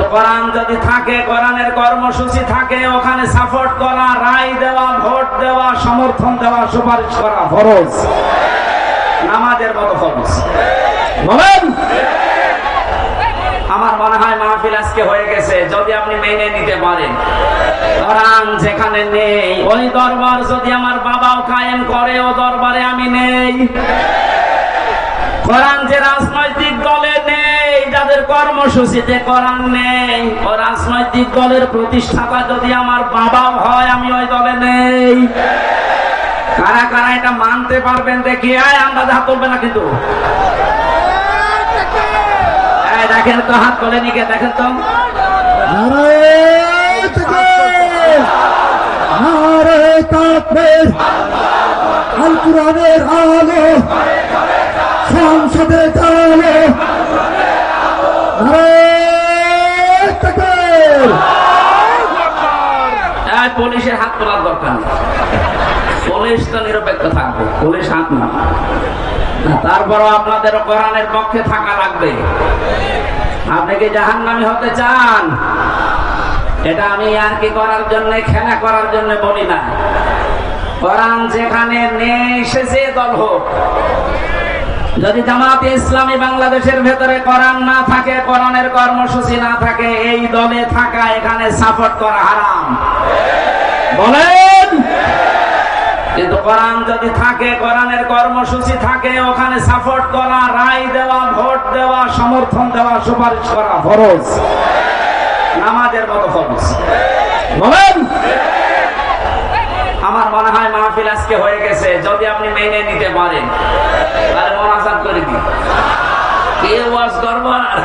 কোরআন যদি থাকে, কোরআনের কর্মসূচি থাকে, ওখানে সাপোর্ট করা, রায় দেওয়া, ভোট দেওয়া, সমর্থন দেওয়া, সুপারিশ করা ফরজ। নামাজের মতো ফরজ। বলেন? আমার মনে হয় মাহফিল আজকে হয়ে গেছে, যদি আপনি মেনে নিতে পারেন। কোরআন যেখানে নেই, ওই দরবার যদি আমার বাবাও কায়েম করে, ও দরবারে আমি নেই। কোরআন যে রাজনৈতিক দলে কর্মসূচিতে কোরআন নেই। ও রাজনৈতিক দলের প্রতিষ্ঠাতা যদি আমার বাবাও হয় আমি ওই দলে নেই। কারা কারা এটা মানতে পারবেন দেখি? আয় আন্দাজ হাত তুলবে না কিন্তু। দেখেন তো, হাত তোলে নিকে, দেখেন তো। সংসদে পুলিশের হাত তোলার দরকার পুলিশ তো নিরপেক্ষ থাকবে, পুলিশ হাত না, তারপরও আপনাদের কোরআনের পক্ষে থাকা লাগবে। আপনি কি জাহান্নামী হতে চান? এটা আমি আর কি করার জন্য, খেলা করার জন্য বলি না। কোরআন যেখানে নেই, সে যে দল হোক যদি জামাতে ইসলামী বাংলাদেশের ভেতরে কোরআন না থাকে, কোরআনের কর্মসূচি না থাকে, এই দলে থাকা, এখানে সাপোর্ট করা হারাম। বলেন? কিন্তু কোরআন যদি থাকে, কোরআনের কর্মসূচি থাকে, ওখানে সাপোর্ট করা, রায় দেওয়া, ভোট দেওয়া, সমর্থন দেওয়া, সুপারিশ করা ফরজ। নামাজের মতো ফরজ। বলেন? আমার মনে হয় মাহফিল আজকে হয়ে গেছে, যদি আপনি মেনে নিতে পারেন। তাহলে মনাজাত করে দিন। কে ওয়াজ করব আর?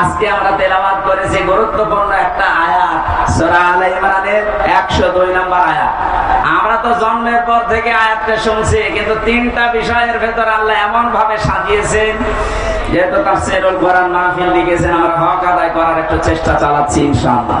আজকে আমরা তেলাওয়াত করেছি গুরুত্বপূর্ণ একটা আয়াত, সূরা আলে ইমরানের 102 নম্বর আয়াত। আমরা তো জন্মের পর থেকে আয়াতটা শুনছি, কিন্তু তিনটা বিষয়ের ভেতর আল্লাহ এমন ভাবে সাজিয়েছেন, যেহেতু তাফসীরুল কোরআন মাহফিল লিখেছেন, আমরা হক আদায় করার একটু চেষ্টা চালাচ্ছি, ইনশাআল্লাহ।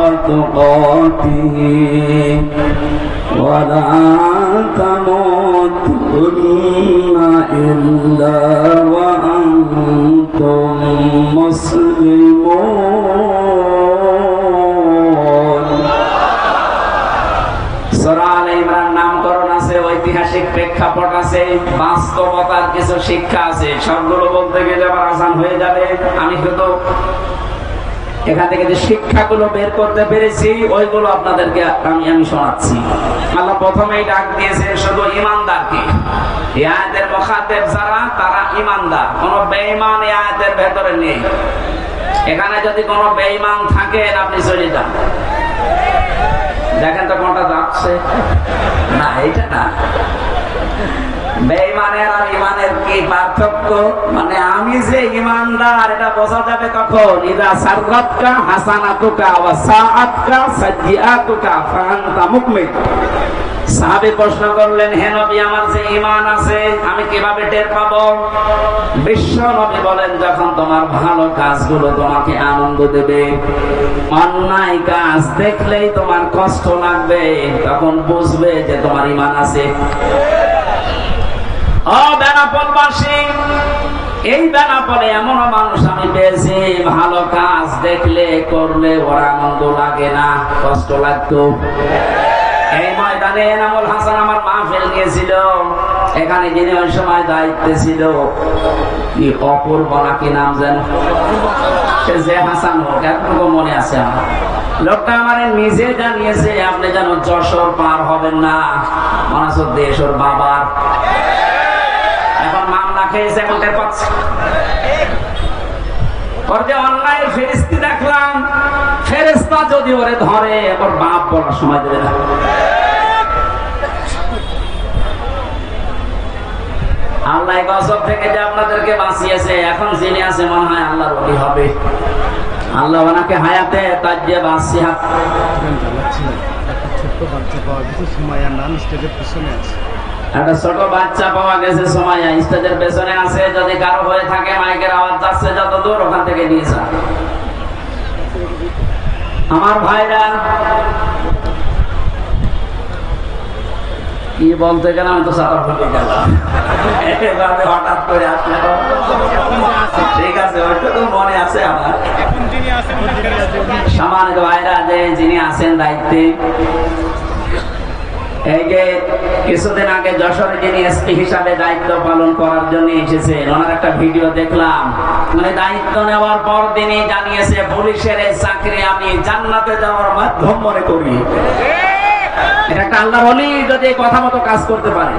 তাকুল্লাহা হাক্কা তুকাতিহি ولا تموتن إلا وأنتم مسلمون সূরা আলে ইমরান নামকরণ আছে ঐতিহাসিক প্রেক্ষাপট আছে বাস্তবতার কিছু শিক্ষা আছে সবগুলো বলতে গেলে আবার আসান হয়ে যাবে আমি শুধু এখান থেকে যে শিক্ষাগুলো বের করতে পেরেছি, ওইগুলো আপনাদেরকে আমি আমি শোনাচ্ছি। আল্লাহ প্রথমেই ডাক দিয়েছে শুধু ইমানদারকে। এই আয়াতের মুখাতেব যারা, তারা ইমানদার। কোন বেঈমান এই আয়াতের ভেতরে নেই। এখানে যদি কোনো বেঈমান থাকেন, আপনি চলে যান। দেখেন তো কোনটা যাচ্ছে? না এটা না। বেঈমানের আর ইমানের কি পার্থক্য? মানে আমি যে ইমানদার এটা বোঝা যাবে কখন? ইদা হাসানাতুকা ওয়া সাআতকা ফাআনতা মুকমিন। সাহাবী প্রশ্ন করলেন, হে নবী, আমার যে ঈমান আছে, আমি কীভাবে টের পাবো? বিশ্ব নবী বলেন, যখন তোমার ভালো কাজগুলো তোমাকে আনন্দ দেবে, অন্যায় কাজ দেখলেই তোমার কষ্ট লাগবে, তখন বুঝবে যে তোমার ঈমান আছে। এই বেনাপোলে এমন মানুষ আমি পেয়েছি, ভালো কাজ দেখলে, করলে ওর আনন্দ লাগে না, কষ্ট লাগতো। এই ময়দানে এনামুল হাসান আমার মাহফিল নিয়েছিল এখানে যিনি ওই সময় দায়িত্বে ছিল, কি অপূর্ব নাকি নাম যেন? যে হাসান হোক এতটুকু মনে আছে আমার। লোকটা আমার নিজে জানিয়েছে, আপনি যেন যশোর পার হবেন না, মনে হচ্ছে দেশ ওর বাবার। মামলা এখন টের পাচ্ছে সময় আল্লাহ আছে মনে হয় আল্লাহর হবে। আল্লাহ ওনাকে হায়াতে তার যে বাঁচি হাত ট্রেন চালাচ্ছিলেন একটা ছোট্ট বাচ্চা পাওয়া গেছে সুমাইয়ার নাম স্টেজের পিছনে আছে। একটা ছোট বাচ্চা পাওয়া গেছে সময় স্টেজের পেছনে আছে, যদি কারও হয়ে থাকে, মাইকের আওয়াজ যাচ্ছে, যত দূর ওখান থেকে নিয়ে যা। আমার ভাইরা, কি বলতে গেলাম তো সারা ভুলে গেলাম। হঠাৎ করে আসলে ঠিক আছে ওইটা তো মনে আছে আমার। সম্মানিত ভাইরা যে যিনি আছেন দায়িত্বে কিছুদিন আগে যশোরে যিনি এসপি হিসাবে দায়িত্ব পালন করার জন্য এসেছেন, ওনার একটা ভিডিও দেখলাম। মানে দায়িত্ব নেওয়ার পর দিনই জানিয়েছে, পুলিশের এই চাকরি আমি জান্নাতে যাওয়ার মাধ্যম মনে করি। এটা একটা আল্লাহর অলি যদি কথা মতো কাজ করতে পারে।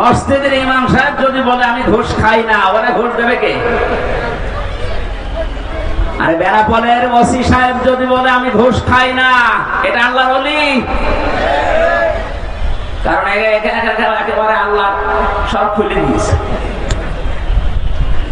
মসজিদের ইমাম সাহেব যদি বলে, আমি ঘুষ খাই না, ওরা ঘুষ দেবে কে? আরে বেড়াপলের ওসি সাহেব যদি বলে আমি ঘুষ খাই না, এটা আল্লাহ বলি কারণ এখানে একেবারে আল্লাহ সব খুলে দিয়েছে।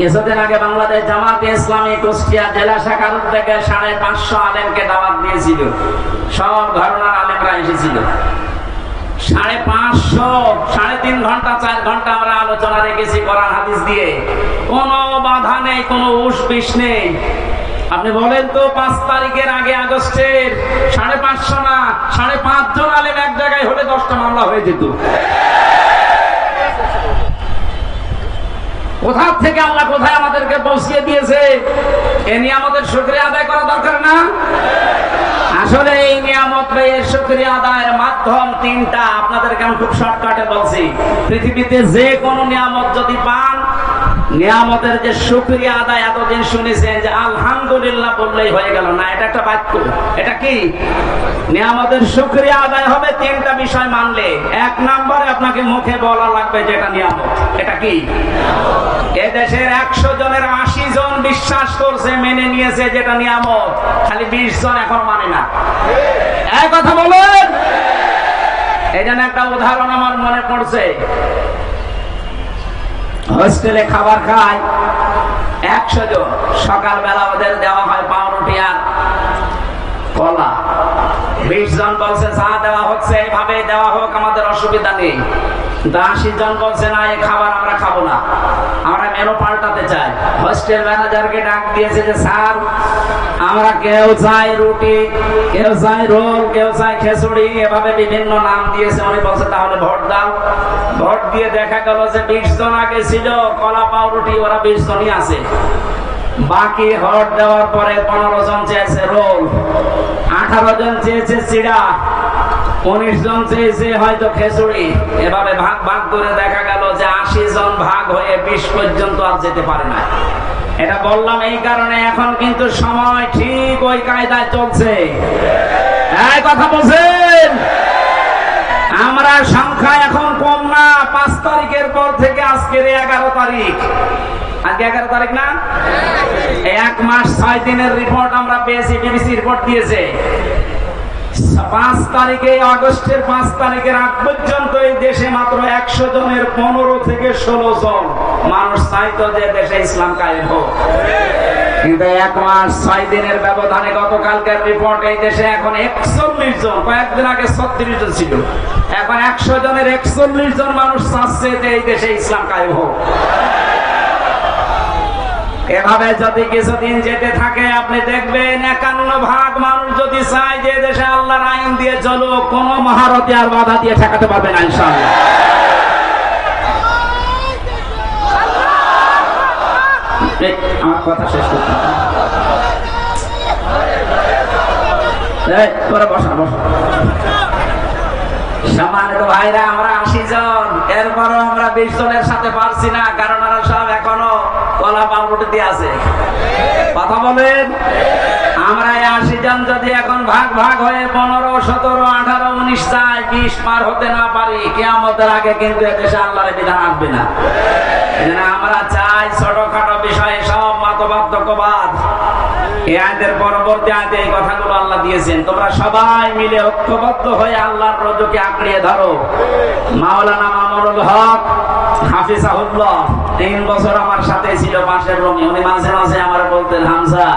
কিছুদিন আগে বাংলাদেশ জামাতে ইসলামী কুষ্টিয়া জেলা শাখার থেকে সাড়ে পাঁচশো আলেমকে দাওয়াত দিয়েছিল। সব ঘটনার আলেমরা এসেছিল। সাড়ে পাঁচশো, সাড়ে তিন ঘণ্টা, চার ঘণ্টা আমরা আলোচনা রেখেছি কোরআন, হাদিস দিয়ে। কোনো বাধা নেই, কোনো উস বিষ নেই। আপনি বলেন তো, পাঁচ তারিখের আগে আগস্টের সাড়ে পাঁচশো না, সাড়ে পাঁচজন আলেম এক জায়গায় হলে দশটা মামলা হয়ে যেত। কোথা থেকে আল্লাহ কোথায় আমাদেরকে পৌঁছিয়ে দিয়েছে? এ নিয়ে আমাদের শুক্রিয়া আদায় করা দরকার না? আসলে এই নিয়ামত ব্যয়ের শুক্রিয়া আদায়ের মাধ্যম তিনটা। আপনাদেরকে আমি খুব শর্টকাটে বলছি। পৃথিবীতে যে কোনো নিয়ামত যদি পান নিয়ামতের যে শুক্রিয়া আদায় এতদিন শুনেছেন যে আলহামদুলিল্লাহ বললেই হয়ে গেল। না, এটা একটা বাক্য। এটা কি? নিয়ামতের শুক্রিয়া আদায় হবে তিনটা বিষয় মানলে। এক নম্বরে আপনাকে মুখে বলা লাগবে যে এটা নিয়ামত। এটা কি? এ দেশের একশো জনের আশি জন বিশ্বাস করছে, মেনে নিয়েছে যেটা নিয়ামত। খালি বিশ জন এখন মানে না। এক কথা বলেন। এই একটা উদাহরণ আমার মনে পড়ছে। হোস্টেলে খাবার খায়। একশো জন। সকালবেলা ওদের দেওয়া হয় পাউরুটি আর কলা। বিশ জন বলছে চা দেওয়া হচ্ছে এইভাবে দেওয়া হোক, আমাদের অসুবিধা নেই। কিন্তু জন বলছে না এই খাবার আমরা খাব না। আমরা মেনু পাল্টাতে চাই। হোস্টেল ম্যানেজারকে ডাক দিয়েছে যে, স্যার, আমরা কেউ চাই রুটি, কেউ চাই রোল, কেউ চাই খেসুড়ি। এভাবে বিভিন্ন নাম দিয়েছে। উনি বলছে, তাহলে ভোট দাও। ভোট দিয়ে দেখা গেল যে, বিশ জন আগে ছিল, কলা, পাউরুটি, ওরা বিশ জনই আছে। বাকি হট দেওয়ার পরে পনেরো জন চেয়েছে রোল, আঠারো জন চেয়েছে চিড়া। উনিশ জন চেয়েছে হয়তো ভাগ ভাগ করে দেখা গেল যে আশি জন ভাগ হয়ে বিশ পর্যন্ত আর যেতে পারে না। এটা বললাম এই কারণে এখন কিন্তু সময় ঠিক ওই কায়দায় চলছে। কথা বলছেন? আমরা সংখ্যা এখন কম না, পাঁচ তারিখের পর থেকে আজকের এগারো তারিখ। আজকে এগারো তারিখ না? এক মাস ছয় দিনের রিপোর্ট আমরা পেয়েছি রিপোর্ট দিয়েছে। পাঁচ তারিখে, আগস্টের পাঁচ তারিখের আগ পর্যন্ত এই দেশে মাত্র একশো জনের পনেরো থেকে ষোলো জন মানুষ চাইতো যে দেশে ইসলাম কায়েম হোক। কিন্তু এক মাস ছয় দিনের ব্যবধানে গতকালকের রিপোর্ট এই দেশে এখন একচল্লিশ জন, কয়েকদিন আগে ছত্রিশ জন ছিল। এখন একশো জনের একচল্লিশ জন মানুষ চাচ্ছে যে এই দেশে ইসলাম কায়েম হোক। এভাবে যদি কিছুদিন যেতে থাকে, আপনি দেখবেন একান্ন ভাগ মানুষ যদি চায় যে দেশে আল্লাহর আইন দিয়ে চলো কোন মহারতি আর বাধা দিয়ে ঠেকাতে পারবে না, ইনশাআল্লাহ। আমার আশি জন, এরপরও আমরা বিশ জনের সাথে পারছি না, কারণ ওরা সব এখনও কলা পাউরুটিতে আছে কথা বলেন? আমরা আশি জন যদি এখন ভাগ ভাগ হয়ে পনেরো, সতেরো, আঠারো, উনিশ চাই বিশ পার হতে না পারি, কেয়ামতের আগে কিন্তু এদেশে আল্লাহর বিধান আসবে না। আমরা চাই ছোটখাটো বিষয়ে সব মতবাদ এই আয়াতের পরবর্তী আয়াতে এই কথাগুলো আল্লাহ দিয়েছেন। তোমরা সবাই মিলে ঐক্যবদ্ধ হয়ে আল্লাহর রজকে আঁকড়িয়ে ধরো। মাওলানা মামুনুল হক হাফিজাহুল্লাহ তিন বছর আমার সাথে ছিল পাশের রুমে। উনি মাঝে মাঝে আমার বলতেন, হামজা,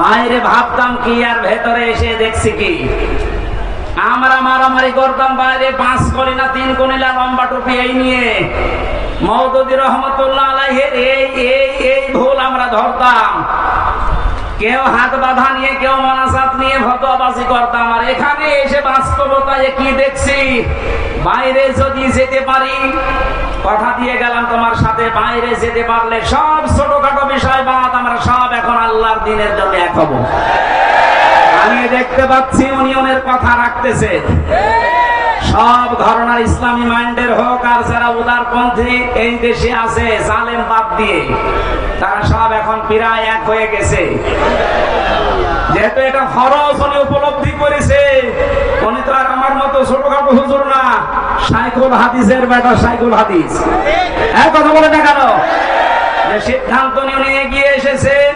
বাইরে ভাবতাম কি আর ভেতরে এসে দেখছি কি? আমরা মারামারি করতাম বাইরে, পাঁচ করি না তিন কনিলা লম্বা টুপি এই নিয়ে। মৌদুদি রহমতুল্লাহ আলাইহের এই এই এই ভুল আমরা ধরতাম। কেউ হাত বাঁধা নিয়ে, কেউ মনাসাত নিয়ে ভতবাসী করতাম আর এখানে এসে বাস্তবতায় কি দেখছি? বাইরে যদি যেতে পারি, কথা দিয়ে গেলাম তোমার সাথে, বাইরে যেতে পারলে সব ছোটখাটো বিষয় বাদ, আমরা সব এখন আল্লাহর দিনের জন্য এক হব। আমি দেখতে পাচ্ছি ইউনিয়নের কথা রাখতেছে। সব ধরনের ইসলামী মাইন্ডের হোক আর যারা উদারপন্থী, এই দেশে আছে, জালেম বাদ দিয়ে। তারা সব এখন প্রায় এক হয়ে গেছে। যেহেতু এটা ফরজ, উনি উপলব্ধি করেছে। উনি তো আর আমার মতো ছোটখাটো হুজুর না। সাইকুল হাদিসের বেটা সাইকুল হাদিস। এক কথা বলে না কেন যে সিদ্ধান্ত নিয়ে এগিয়ে এসেছেন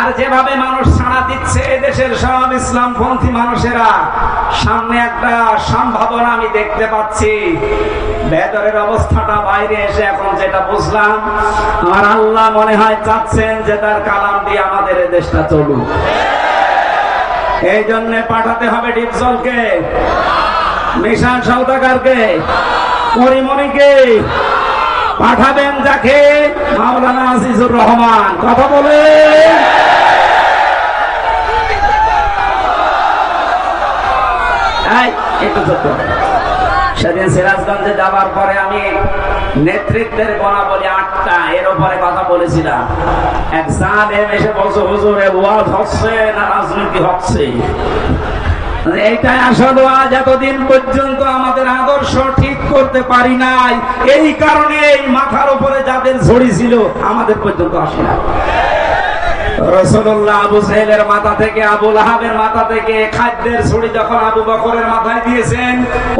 আর যেভাবে মানুষ দিচ্ছে দেশের সব ইসলামপন্থী মানুষেরা। সামনে একটা সম্ভাবনা আমি দেখতে পাচ্ছি। ভেতরের অবস্থাটা বাইরে এসে এখন যেটা বুঝলাম, আমার আল্লাহ মনে হয় চাচ্ছেন যে তার কালাম দিয়ে আমাদের দেশটা চলুক। এই জন্য পাঠাতে হবে ডিপজলকে, মিশান সৌদাগারকে পরিমণিকে। পাঠাবেন যাকে মাওলানা আজিজুর রহমান। কথা বলে সেদিন সিরাজগঞ্জে পরে আমি নেতৃত্বের আটটা, এর উপরে কথা বলেছিলাম। এক এসে হুজুর ওয়াজ হচ্ছে না রাজনীতি হচ্ছে? এইটাই আসল আজ এতদিন পর্যন্ত আমাদের আদর্শ ঠিক করতে পারি নাই। এই কারণে এই মাথার উপরে যাদের ঝড়ি ছিল, আমাদের পর্যন্ত আসে না রসুল্লাহ আবু মাথা থেকে মাথা থেকে খাদ্যের যখন আবু বকরের মাথায় দিয়েছেন,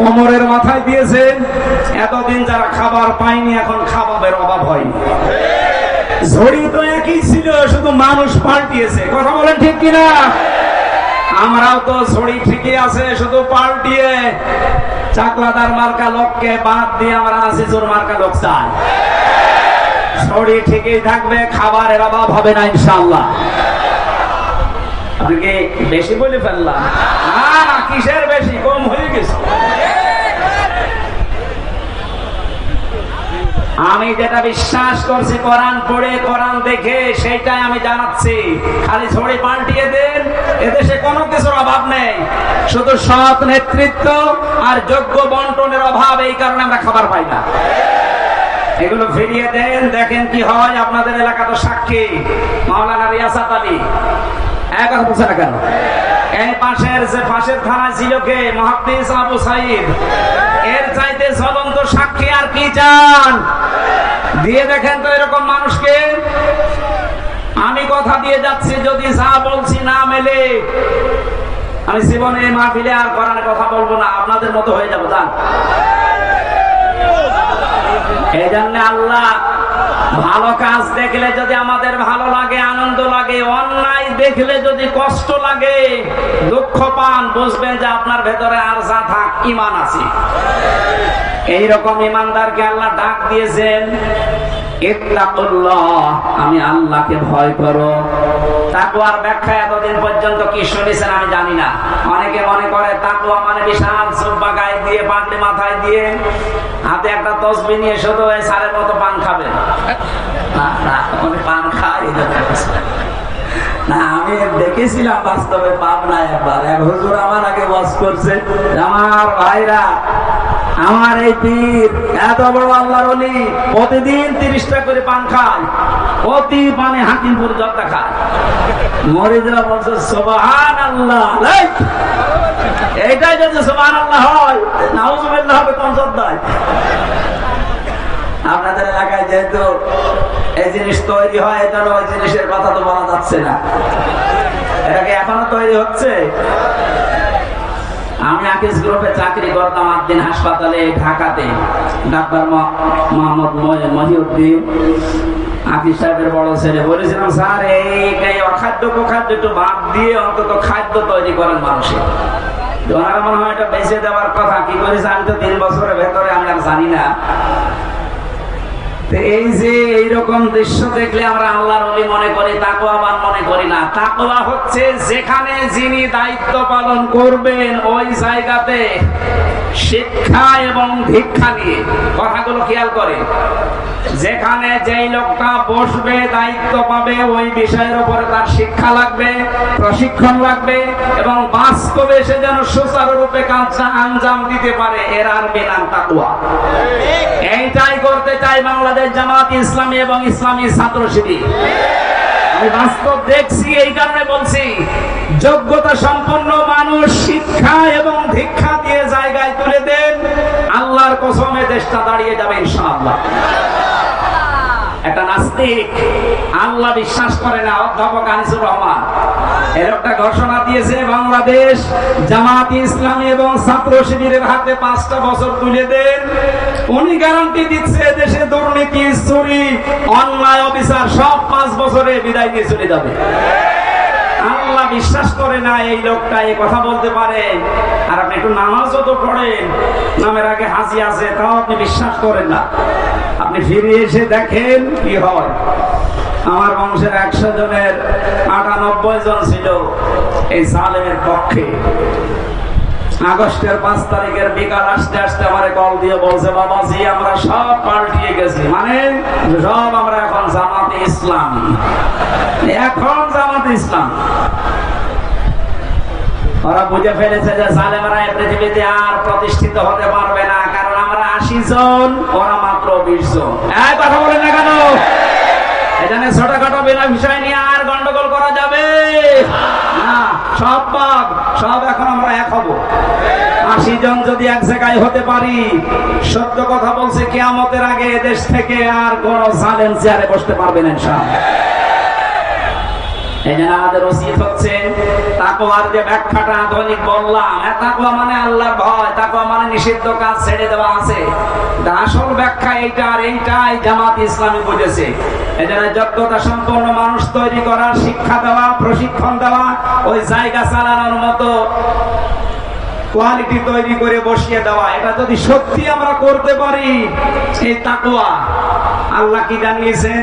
ওমরের মাথায় দিয়েছেন, এতদিন যারা খাবার পায়নি এখন খাবারের অভাব ঝড়ি তো একই ছিল, শুধু মানুষ পাল্টিয়েছে। কথা বলেন ঠিক কিনা? আমরাও তো ছড়ি ঠিকই আছে, শুধু পাল্টিয়ে চাকলাদার মার্কা লোককে বাদ দিয়ে আমরা আসিজুর মার্কা লোক চাই। ছড়ি ঠিকই থাকবে, খাবারের অভাব হবে না ইনশাল্লাহ আপনি কি বেশি বলে ফেললাম? না না, কিসের বেশি? কম হয়ে গেছে। আমি যেটা বিশ্বাস করছি, কোরআন পড়ে, কোরআন দেখে, সেইটাই আমি জানাচ্ছি। খালি ছড়ি পাল্টিয়ে দেন, এদেশে কোনো কিছুর অভাব নেই। শুধু সৎ নেতৃত্ব আর যোগ্য বন্টনের অভাব, এই কারণে আমরা খাবার পাই না। এগুলো ফিরিয়ে দেন, দেখেন কি হয়, আপনাদের এলাকা তো সাক্ষী। মাওলানা রিয়াসাত আলী। এক পাশের পাশের ছিল কে? এর চাইতে সাক্ষী আর কি চান? দিয়ে দেখেন তো এরকম মানুষকে। আমি কথা দিয়ে যাচ্ছি, যদি যা বলছি না মেলে। আমি জীবনে এই মাহফিলে আর করার কথা বলব না, আপনাদের মতো হয়ে যাব, যান। এই জন্য আল্লাহ ভালো কাজ দেখলে যদি আমাদের ভালো লাগে, আনন্দ লাগে, অন্যায় দেখলে যদি কষ্ট লাগে, দুঃখ পান, বুঝবেন যে আপনার ভেতরে আর যা থাক ইমান আছে। এইরকম ইমানদারকে আল্লাহ ডাক দিয়েছেন আমি আল্লাহকে ভয় করো। তাকুয়ার ব্যাখ্যা এতদিন পর্যন্ত কি শুনেছেন আমি জানি না। অনেকে মনে করে তাকুয়া মানে বিশাল সুব্বা গায়ে দিয়ে পাগড়ি মাথায় দিয়ে, হাতে একটা তসবি নিয়ে শুধু সারের মতো পান খাবে। পান বলছে। না। আমি দেখেছিলাম বাস্তবে পাবনায় একবার। এক হুজুর আমার আগে বস করছে, আমার ভাইরা আমার এই পীর, এত বড় আল্লাহর অলি প্রতিদিন তিরিশটা করে পান খায়। প্রতি পানে হাকিমপুর জর্দা খায়। মরিদরা বলছে সোবাহান আল্লাহ এই! এইটাই যদি সোবাহান আল্লাহ হয়, নাউজুবিল্লাহ হবে কোন জর্দায়? আপনাদের এলাকায় যেহেতু এই জিনিস তৈরি হয় জন্য ওই জিনিসের কথা তো বলা যাচ্ছে না। এটা কি এখনও তৈরি হচ্ছে? আমি গ্রুপে চাকরি করতাম একদিন হাসপাতালে, ঢাকাতে। ডাক্তার মোহাম্মদ মহিউদ্দিন সাহেবের বড় ছেলে। বলেছিলাম, স্যার, এই অখাদ্য কুখাদ্য একটু বাদ দিয়ে অন্তত খাদ্য তৈরি করেন মানুষের মনে হয় এটা বেঁচে দেওয়ার কথা। কি করেছে? আমি তো তিন বছরের ভেতরে, আমি আর জানি না। এই যে এইরকম দৃশ্য দেখলে আমরা আল্লাহর অলি মনে করি তাকওয়াবান মনে করি না। তাকওয়া হচ্ছে যেখানে যিনি দায়িত্ব পালন করবেন ওই জায়গাতে শিক্ষা এবং ভিক্ষা নিয়ে। কথাগুলো খেয়াল করে। যেখানে যেই লোকটা বসবে দায়িত্ব পাবে ওই বিষয়ের উপরে তার শিক্ষা লাগবে প্রশিক্ষণ লাগবে এবং বাস্তবে সে যেন সুচারুরূপে কাজটা আঞ্জাম দিতে পারে এর আর বেনাম তাকুয়া এইটাই করতে চাই বাংলাদেশ জামাত ইসলামী এবং ইসলামী ছাত্র শিবির আমি বাস্তব দেখছি, এই কারণে বলছি, যোগ্যতা সম্পন্ন মানুষ শিক্ষা এবং দীক্ষা দিয়ে জায়গায় তুলে দেন, আল্লাহর কসমে দেশটা দাঁড়িয়ে যাবে ইনশাআল্লাহ। একটা নাস্তিক। আল্লাহ বিশ্বাস করে না, অধ্যাপক আনিসুর রহমান। এর একটা ঘোষণা দিয়েছে, বাংলাদেশ জামাত ইসলামী এবং ছাত্র শিবিরের হাতে পাঁচটা বছর তুলে দেন। উনি গ্যারান্টি দিচ্ছে, দেশে দুর্নীতি, চুরি, অন্যায়, অবিচার, সব পাঁচ বছরে বিদায় দিয়ে চলে যাবে। বিশ্বাস করে না এই লোকটা, এই কথা বলতে পারে। আর আপনি একটু নামাজও তো পড়েন, নামের আগে হাসি আছে, তাও আপনি বিশ্বাস করেন না। আপনি ফিরে এসে দেখেন কি হয়। আমার বংশের একশো জনের আটানব্বই জন ছিল এই সালেমের পক্ষে। আগস্টের পাঁচ তারিখের বিকাল আসতে আসতে আমার কল দিয়ে বলছে, বাবাজি, আমরা সব পাল্টিয়ে গেছি। মানে সব আমরা এখন জামাতে ইসলাম। এখন জামাতে ইসলাম। ওরা বুঝে ফেলেছে যে সালেমরা এই পৃথিবীতে আর প্রতিষ্ঠিত হতে পারবে না, কারণ আমরা আশি জন, ওরা মাত্র বিশ জন। কথা বলে না কেন? এখানে ছোটখাটো বিনা বিষয় নিয়ে আর গন্ডগোল করা যাবে? না, সব পাক সব এখন আমরা এক হব। আশি জন যদি এক জায়গায় হতে পারি, সত্য কথা বলছে, কেয়ামতের আগে দেশ থেকে আর কোন জালেম চেয়ারে বসতে পারবে না ইনশাআল্লাহ। এই জন্য আমাদের উচিত হচ্ছে তাকওয়ার যে ব্যাখ্যাটা আধুনিক বললাম। হ্যাঁ, মানে মানে যোগ্যতা সম্পন্ন মানুষ তৈরি করা শিক্ষা দেওয়া প্রশিক্ষণ দেওয়া ওই জায়গা চালানোর মতো কোয়ালিটি তৈরি করে বসিয়ে দেওয়া এটা যদি সত্যি আমরা করতে পারি এই তাকওয়া আল্লাহ কি জানিয়েছেন?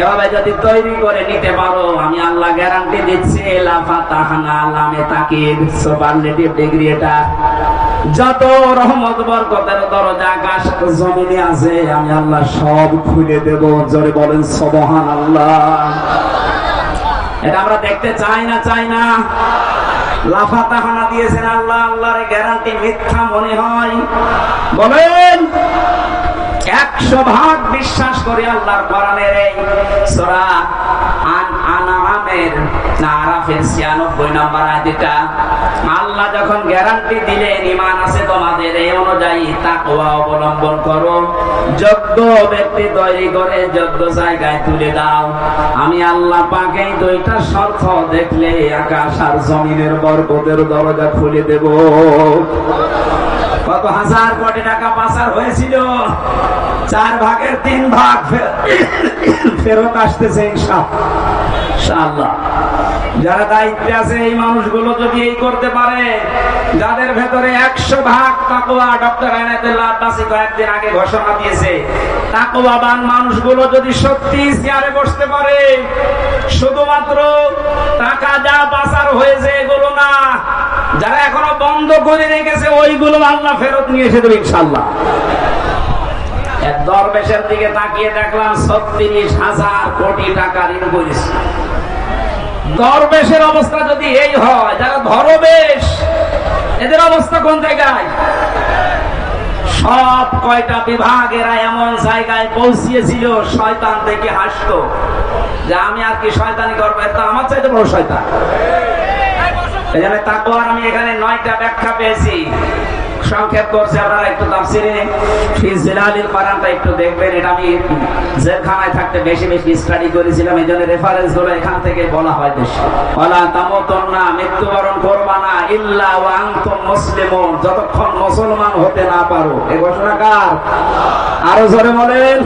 এভাবে যদি তৈরি করে নিতে পারো, আমি আল্লাহ গ্যারান্টি দিচ্ছি লাফা তাহানা লামে তাকিব সুপারলেটিভ ডিগ্রি এটা। যত রহমত, বরকতের দরজা, আকাশ, জমিনে আছে, আমি আল্লাহ সব খুলে দেব। জোরে বলেন সবহান আল্লাহ এটা আমরা দেখতে চাই না চাই না। লাফা তাহানা দিয়েছেন আল্লাহ, আল্লাহর গ্যারান্টি মিথ্যা মনে হয়। বলেন একশো ভাগ বিশ্বাস করি আল্লাহর কোরআনের এই আন আনামের না আরাফের ছিয়ানব্বই নম্বর আল্লাহ যখন গ্যারান্টি দিলেন আছে তোমাদের এই অনুযায়ী তাকওয়া অবলম্বন করো। যোগ্য ব্যক্তি তৈরি করে যোগ্য জায়গায় তুলে দাও। আমি আল্লাহ পাকে দুইটা শর্ত দেখলে আকাশ আর জমিনের বরকতের দরজা খুলে দেব। কত হাজার কোটি টাকা পাচার হয়েছিল? চার ভাগের তিন ভাগ ফেরত আসতেছে যারা দায়িত্বে আছে, এই মানুষগুলো যদি এই করতে পারে, যাদের ভেতরে একশো ভাগ তাকোয়া ডক্টর আইনাতুল্লাহ আব্বাসী কয়েকদিন আগে ঘোষণা দিয়েছে তাকোয়াবান মানুষগুলো যদি সত্যি চেয়ারে বসতে পারে, শুধুমাত্র টাকা যা পাচার হয়েছে এগুলো না, যারা এখনও বন্ধ করে রেখেছে, ওইগুলো আল্লাহ ফেরত নিয়ে এসে দেবে ইনশাল্লাহ দরবেশের দিকে তাকিয়ে দেখলাম ছত্রিশ হাজার কোটি টাকা ঋণ করেছে। দরবেশের অবস্থা যদি এই হয়, যারা ধরবেশ, এদের অবস্থা কোন জায়গায়? সব কয়টা বিভাগেরা এমন জায়গায় পৌঁছিয়েছিল, শয়তান থেকে হাসতো। যে আমি আর কি শয়তানি করব? এর তো আমার চাইতে বড় শয়তান। জন্য তাকওয়ার আমি এখানে নয়টা ব্যাখ্যা পেয়েছি। সংক্ষেপ করছে, আপনারা একটু তাফসিরে একটু দেখবেন, এটা আমি জেলখানায় থাকতে বেশি বেশি স্টাডি করেছিলাম এই জন্য রেফারেন্সগুলো এখান থেকে বলা হয় বেশি। ওয়ালা তামুতুন্না, মৃত্যুবরণ করবা না, ইল্লা মুসলিমুন, যতক্ষণ মুসলমান হতে না পারো। এই ঘোষণা কার? আরও জোরে বলেন।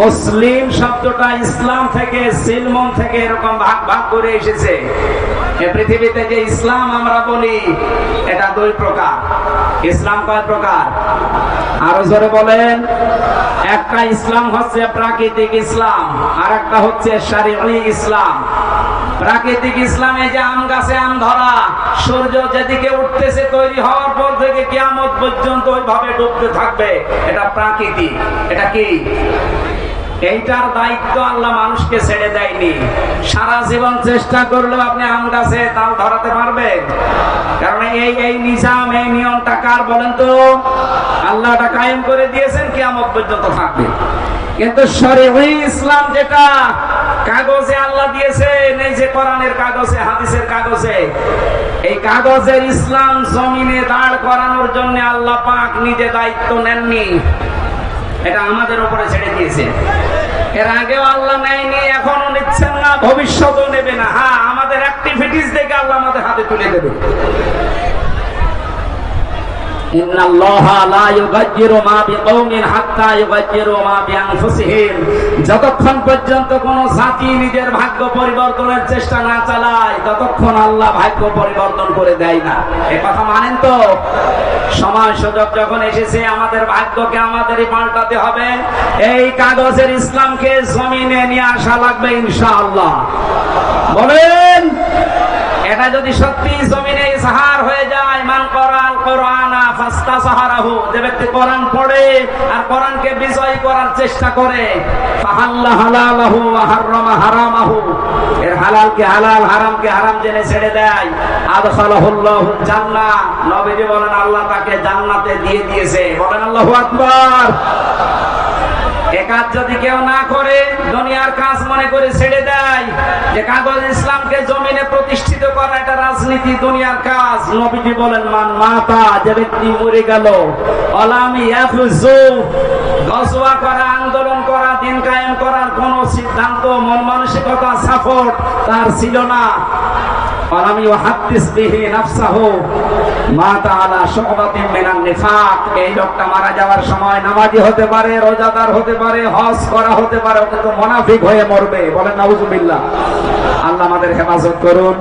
মুসলিম শব্দটা ইসলাম থেকে সিলমন থেকে এরকম ভাগ ভাগ করে এসেছে। এ পৃথিবীতে যে ইসলাম আমরা বলি, এটা দুই প্রকার। ইসলাম কয় প্রকার? আরও জোরে বলেন। একটা ইসলাম হচ্ছে প্রাকৃতিক ইসলাম আর একটা হচ্ছে শারীরিক ইসলাম। প্রাকৃতিক ইসলামে যে আম গাছে আম ধরা, সূর্য যেদিকে উঠতেছে তৈরি হওয়ার পর থেকে কিয়ামত পর্যন্ত ওইভাবে ডুবতে থাকবে। এটা প্রাকৃতিক। এটা কি? এইটার দায়িত্ব আল্লাহ মানুষকে ছেড়ে দেয়নি। সারা জীবন চেষ্টা করলেও আপনি আম গাছে তাল ধরাতে পারবেন। কারণ এই এই নিজাম, এই নিয়মটা কার বলেন তো? আল্লাহটা কায়েম করে দিয়েছেন কিয়ামত পর্যন্ত থাকবে। কিন্তু শরীর ইসলাম যেটা, কাগজে আল্লাহ দিয়েছেন, এই যে কোরআনের কাগজে, হাদিসের কাগজে, এই কাগজের ইসলাম জমিনে দাঁড় করানোর জন্য আল্লাহ পাক নিজে দায়িত্ব নেননি। এটা আমাদের উপরে ছেড়ে দিয়েছে। এর আগেও আল্লাহ নেয়নি এখনও নিচ্ছেন না, ভবিষ্যতেও নেবে না। হ্যাঁ আমাদের অ্যাক্টিভিটিস দেখে আল্লাহ আমাদের হাতে তুলে দেবে। إن الله لا يغير ما بقوم حتى يغيروا ما بأنفسهم যতক্ষণ পর্যন্ত কোন জাতি নিজের ভাগ্য পরিবর্তনের চেষ্টা না চালায় ততক্ষণ আল্লাহ ভাগ্য পরিবর্তন করে দেয় না এ কথা মানেন তো সময় সুযোগ যখন এসেছে আমাদের ভাগ্যকে আমাদেরই পাল্টাতে হবে এই কাগজের ইসলামকে জমিনে নিয়ে আসা লাগবে ইনশাআল্লাহ বলেন এটা যদি সত্যি জমিনে ইসহার হয়ে যায় মান কোরআন ফাস্তা সাহারাহু যে ব্যক্তি কোরআন পড়ে আর কোরআনকে বিজয় করার চেষ্টা করে, ফাহাল্লা হালালাহু ওয়া হাররামা হারামাহু। এর হালালকে হালাল হারামকে হারাম জেনে ছেড়ে দেয়। আদখালাহুল্লাহু জান্নাহ। নবীজি বলেন, আল্লাহ তাকে জান্নাতে দিয়ে দিয়েছে। বলেন, আল্লাহু আকবার। এ যদি কেউ না করে, দুনিয়ার কাজ মনে করে ছেড়ে দেয়। যে কাগজ ইসলামকে জমিনে প্রতিষ্ঠিত করা একটা রাজনীতি, দুনিয়ার কাজ, নবীজি বলেন, মান মাতা, যে ব্যক্তি মরে গেল, অলামি গজওয়া করা, আন্দোলন করা, দিন কায়েম করার কোন সিদ্ধান্ত, মন মানসিকতা, সাপোর্ট তার ছিল না। ولم يحدث به نفسه মাতা আলা শুকবাতিন মিনান নিফাক এই লোকটা মারা যাওয়ার সময় নামাজি হতে পারে রোজাদার হতে পারে হজ করা হতে পারে ও কিন্তু মুনাফিক হয়ে মরবে বলেন নাউজুবিল্লাহ আল্লাহ আমাদের হেফাজত করুন